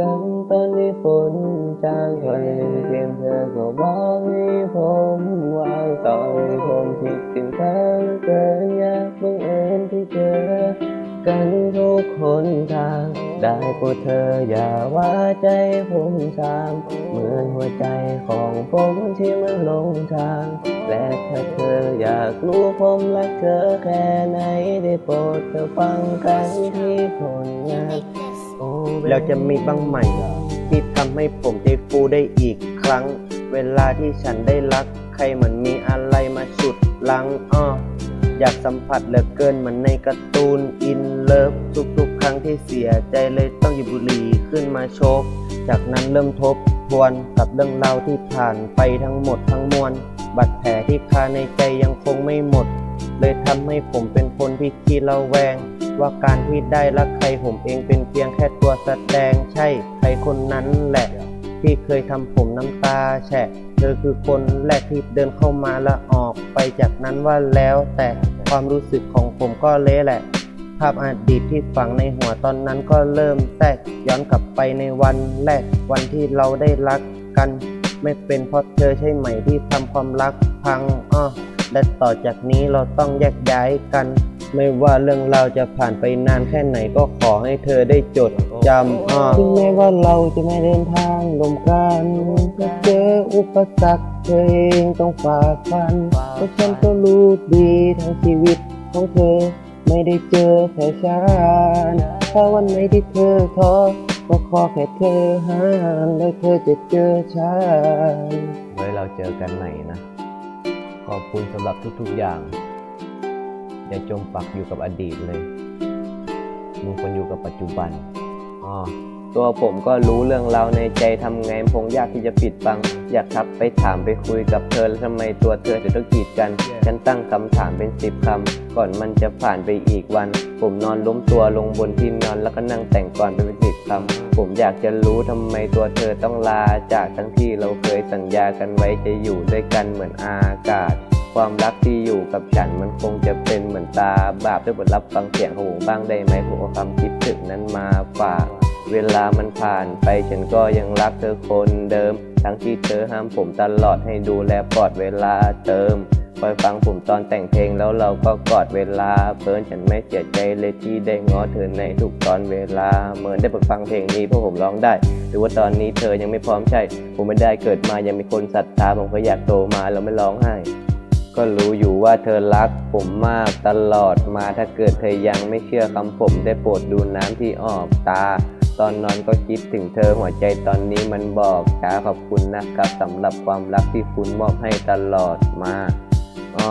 กันตอนที่ฝนจางไปเพียงเธอก็บอกให้ผมวางตอนผมคิดถึงเธอเหลือเกินอยากบังเอิญที่เจอ กันทุกคนทาง ได้โปรดเธออย่าว่าใจผมสามเหมือนหัวใจของผมที่มันหลงทาง และถ้าเธออยากรู้ผมรักเธอแค่ไหนได้โปรดเธอฟังกันที่ผลงาน แล้วจะมีบ้างไหมที่ทำให้ผมใจฟูได้อีกครั้ง เวลาที่ฉันได้รัก ใครเหมือนมีอะไรมาฉุดลังอ้ออยากสัมผัสเหลือเกินเหมือนในการ์ตูนอินเลิฟทุกๆ ครั้งที่เสียใจเลยต้องหยิบบุหรี่ขึ้นมาโชกจากนั้นเริ่มทบทวนกับเรื่องราวที่ผ่านไปทั้งหมดทั้งมวลบาดแผลที่คาในใจยังคงไม่หมด เลยทำให้ผมเป็นคนที่ขี้ระแวง ว่าการที่ได้รักใครผมเองเป็นเพียงแค่ตัวแสดงใช่ใครคนนั้นแหละ ที่เคยทำผมน้ำตาแฉะเธอคือคนแรกที่เดินเข้ามาและออกไปจากนั้นว่าแล้ว แต่ความรู้สึกของผมก็เละแหละ ภาพอดีตที่ฝังในหัวตอนนั้นก็เริ่มแทรกย้อนกลับไปในวันแรกวันที่เราได้รักกัน ไม่เป็นเพราะเธอใช่ไหมที่ทำความรักพังอ้อและต่อจากนี้เราต้องแยกย้ายกัน ไม่ว่าเรื่องราวจะผ่านไปนานแค่ไหนก็ขอให้เธอได้จดจำอ้อถึงแม้ว่าเราจะไม่เดินทางลมกันจะเจออุปสรรคเธอเองต้องฝ่าฟันเพราะฉันก็รู้ดีทั้งชีวิตของเธอ ไม่ได้เจอแค่ฉันถ้าวันไหนที่เธอท้อก็ขอแค่เธอห่างแล้วเธอจะเจอฉันไว้เราเจอกันใหม่นะ ขอบคุณสำหรับทุกๆอย่าง อย่าจมปักอยู่กับอดีตเลยมึงควรอยู่กับปัจจุบันอ๋อตัวผมก็รู้เรื่องราวในใจทำไงคงยากที่จะปิดบัง อยากทักไปถามไปคุยกับเธอแล้วทำไมตัวเธอจะต้องกีดกัน ฉันตั้งคำถามเป็นสิบคำ ก่อนมันจะผ่านไปอีกวัน ผมนอนล้มตัวลงบนที่นอนแล้วก็นั่งแต่งก่อนไปเป็นสิบคำ ผมอยากจะรู้ทำไมตัวเธอต้องลาจากทั้งที่เราเคยสัญญากันไว้จะอยู่ด้วยกันเหมือนอากาศ ความรักที่อยู่กับฉันมันคงจะเป็นเหมือนตาบาปด้วยบทรับฟังเสียงของผมบ้างได้ไหมผมเอาความคิดถึงนั้นมาฝากเวลามันผ่านไปฉันก็ยังรักเธอคนเดิม ทั้งที่เธอห้ามผมตลอดให้ดูแลปลอดเวลาเติมคอยฟังผมตอนแต่งเพลงแล้วเราก็กอดเวลาเพลินฉันไม่เสียใจเลยที่ได้ง้อเธอในทุกตอนเวลาเหมือนได้เปิดฟังเพลงนี้เพราะผมร้องได้ หรือว่าตอนนี้เธอยังไม่พร้อมใช่ ผมไม่ได้เกิดมายังมีคนศรัทธาผมก็อยากโตมาแล้วไม่ร้องไห้ ก็รู้อยู่ว่าเธอรักผมมากตลอดมาถ้าเกิดเธอยังไม่เชื่อคำผมได้โปรดดูน้ำที่ออกตา ตอนนอนก็คิดถึงเธอหัวใจตอนนี้มันบอกช้าขอบคุณนะครับสำหรับความรักที่คุณมอบให้ตลอดมาอ๋อ